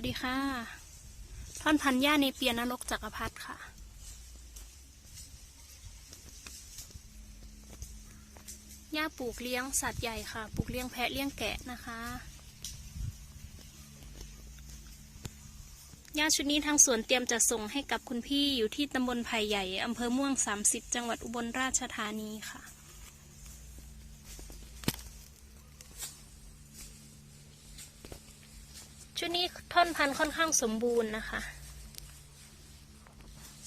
วัสดีค่ะ ท่อนพันหญ้าในเปียนรกจักรพรรดิค่ะ หญ้าปลูกเลี้ยงสัตว์ใหญ่ค่ะ ปลูกเลี้ยงแพะเลี้ยงแกะนะคะหญ้าชุดนี้ทางสวนเตรียมจะส่งให้กับคุณพี่อยู่ที่ตำบลไผ่ใหญ่อำเภอม่วง 30 จังหวัดอุบลราชธานีค่ะ ชุดนี้ท่อนพันค่อนข้างสมบูรณ์นะคะ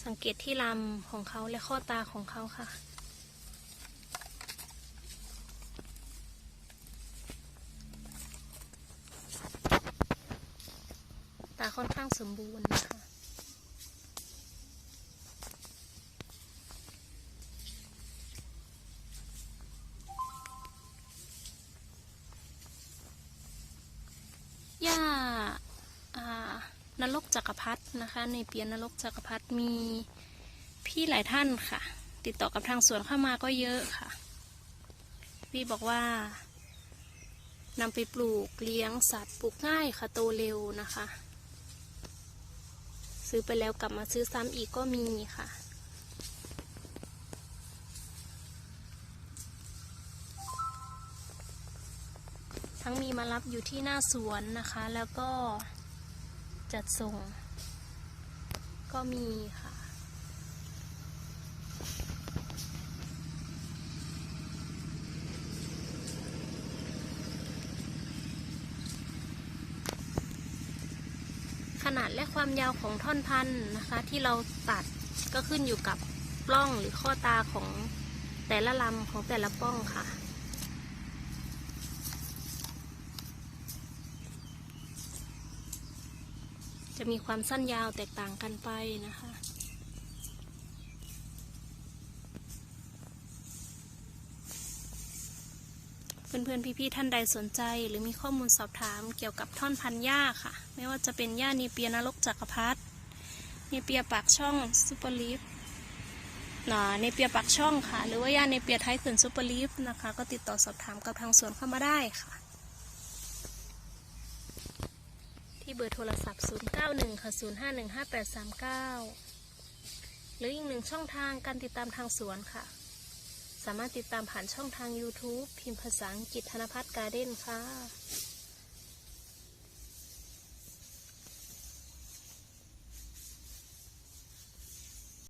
สังเกตที่ลำของเขาและข้อตาของเขาค่ะ ตาค่อนข้างสมบูรณ์ นรกจักรพรรดินะคะ ในเปียนนรกจักรพรรดิมีพี่หลายท่านค่ะ ติดต่อกับทางสวนเข้ามาก็เยอะค่ะ พี่บอกว่านำไปปลูกเลี้ยงสัตว์ปลูกง่ายค่ะโตเร็วนะคะ ซื้อไปแล้วกลับมาซื้อซ้ำอีกก็มีค่ะทั้งมีมารับอยู่ที่หน้าสวนนะคะ แล้วก็ จัดส่ง ก็มีค่ะขนาดและความยาวของท่อนพันธุ์นะคะ ที่เราตัดก็ขึ้นอยู่กับปล้องหรือข้อตาของแต่ละลำของแต่ละปล้องค่ะ จะมีความสั้นยาวแตกต่างกันไปนะคะ เพื่อนๆ พี่ๆ ท่านใดสนใจ หรือมีข้อมูลสอบถามเกี่ยวกับท่อนพันหญ้าค่ะ ไม่ว่าจะเป็นหญ้าเนเปียนรกจักรพรรดิเนเปียปากช่องซูเปอร์ลีฟหนาเนเปียปากช่องค่ะ หรือว่าหญ้าเนเปียไทยเขื่อนซูเปอร์ลีฟนะคะ ก็ติดต่อสอบถามกับทางสวนเข้ามาได้ค่ะ ที่เบอร์โทรศัพท์ 091 ค่ะ 0515839 หรืออีกหนึ่งช่องทางการติดตามทางสวนค่ะ สามารถติดตามผ่านช่องทาง YouTube พิมพ์ภาษาอังกฤษธนพัฒน์การ์เด้นค่ะ